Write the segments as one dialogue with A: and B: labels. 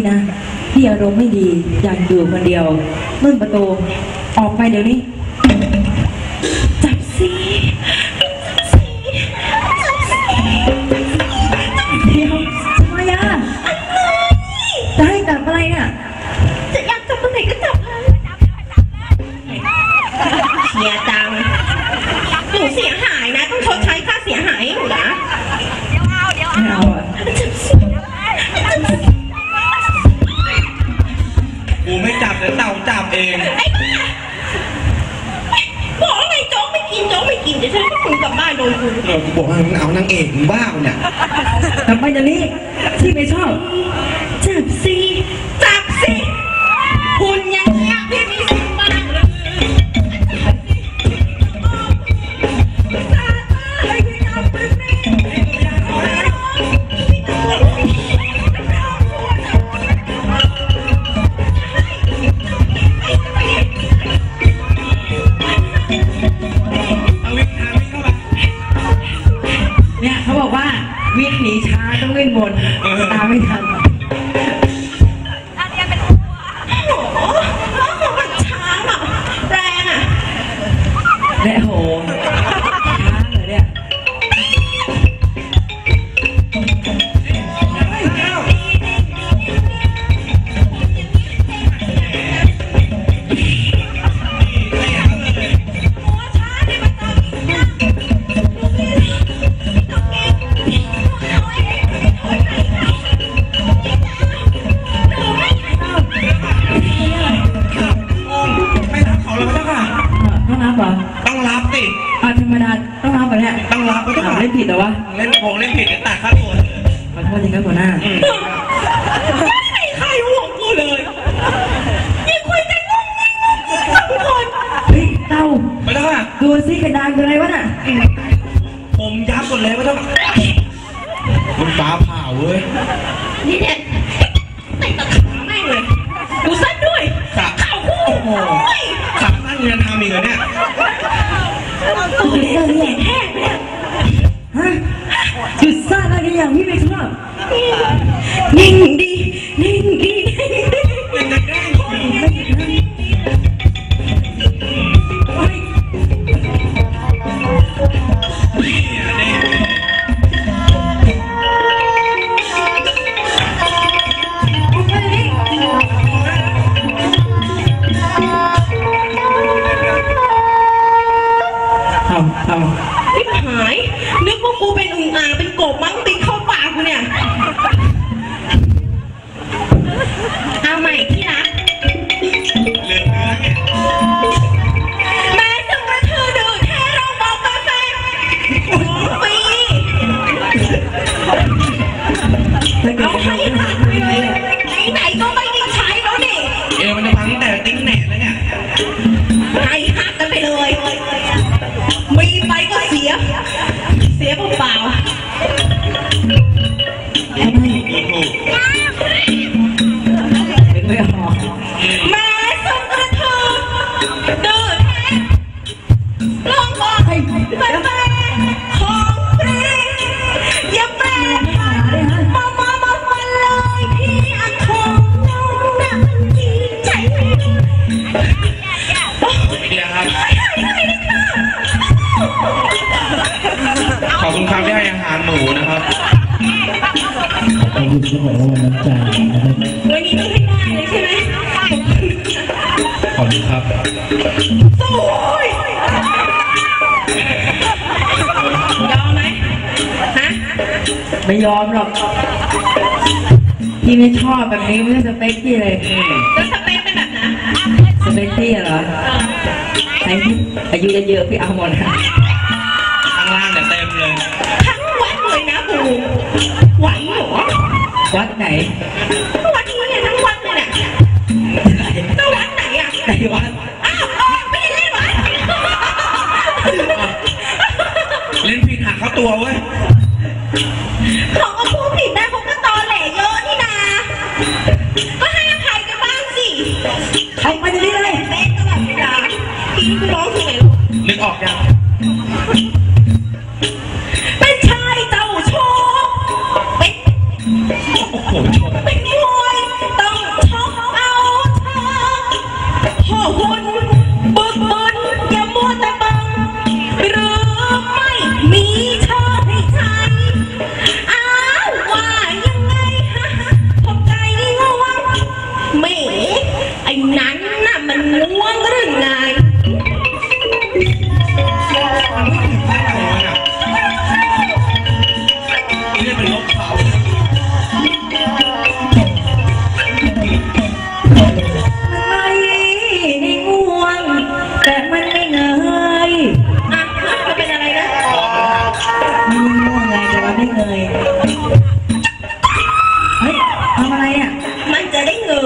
A: นี้นะพี่อารมณ์ไม่ดีอยากอยู่คนเดียวนุ่นประตูออกไปเดี๋ยวนี้ จับสิเดี๋ยวทำไมอะจะให้จับอะไรอะ
B: จะอยากจับตรงไหนก็จับเลยเสียจังห
A: ไม่
B: จับ
C: เดี๋ยวเต่าจับเอง
B: ไอ้บ้าบอกไงโจ๊กไม่กินโจ๊กไม่กินเดี๋ยวฉันก็คุณกลับบ้านโดนคุณ
C: เออกูบอกว่ามึงเอานางเอกมึงบ้าปะเนี่ย
A: จับไปเดี๋ยวนี้ที่ไม่ชอบ
B: จับสิ บอ
A: กว่าวิ่งหนีช้าต้องวิ่งบน
C: เออ
A: ตามไม่ทัน
B: อะรั
C: บเล่
A: นผิดเหรอวะ
C: เล่นโกงเล่นผิดเดี๋ยวตัดค่าตัว
A: ขอโทษจริงครับหัวหน้า
C: อืม
B: ไม่มีใครห่วงกูเลยยิ่งคุยกันงงงิงงงงิงกับทุกคน
A: เฮ้ยเต้า
C: ไปเจ้าค่ะ
A: ดูซิกระดานคืออะไรวะน่ะ
C: ผมยับหมดเลยว่าเจ้าค่ะมันฟ้าผ่าเว้ย
B: นี่เนี่ยแต่งตะขาแม่งเลยดูสั้นด้วย
C: ขา
B: ข่าวคู่
C: โอ้โห
B: โอ้ย
C: ขาสั้นเงินทำอีกเหรอเนี่ย
B: ตัวเสื้อเนี่ยแห้งเนี่ย
A: ฮะ จุดซ่าอะไรกันอย่างพี่ไม่ช
C: กู
A: เป็
B: นอุงอ่าเป็นกบมั้งติดเข้าปากกูเนี่ย ไม่
C: ออ
A: ก
B: แม้จะกระเธอดื่นแท้ลองบอก
A: ให้ให้
B: แฟนๆของฟรีอย่าแปลก
A: หาเลยฮะ
B: มามามาฟันเลยพี่อันของน้องนักดีใจ
C: ขอบคุณครับที่ให้อาหารหมูนะครับ
D: ผมหยุดจะบอกว่าวันน้ำใจนะครับ
B: วันนี้ต้องให้ได้เลยใช่ไหม
C: ขอบคุณครับ
B: โอ้ยยอมไหมฮะ
A: ไม่ยอมหรอกพี่ไม่ชอบแบบนี้ไม่ใช่สเปคพี่เลย
B: แล้วสเปคเป็นแบบไหน
A: สเปคพี่เหรอใครที่อายุเยอะๆพี่เอาหมดนะ
B: วัดไห
A: น
B: วัดนี้เนี่ยทั้งวัดเลยเนี่ยแล้ววัดไหนอะ
A: ไหนวัด
B: อ้าวอ้าวไม่ได้เล่นวัด
C: เล่นผิดหักเข้าตัวเว้ย
B: เขาก็พูดผิดได้เขาก็ตอแหลเยอะนี่นาก็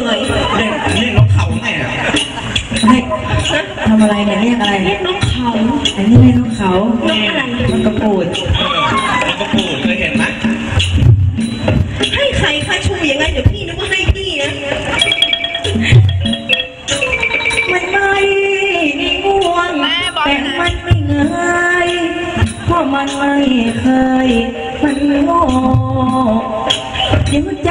B: จะได้เงย
C: เล่นเล่นนกเขาไงอะ
A: เฮ้ยทำอะไรเนี่ยเรียกอะไร
B: เรียกนกเขา
A: อันนี้เรียกนกเขา
B: นกอะไร
A: มันกระปูด
C: เออแล้วก็ปูดเคยเห็นไหม
B: ให้ใครคะชูยังไงเดี๋ยวพี่นึกว่าให้พี่นะ
A: มันไม่ง่วงแต่มันไม่เงยเพราะมันไม่เคย มันโง่เดี๋ยวใจ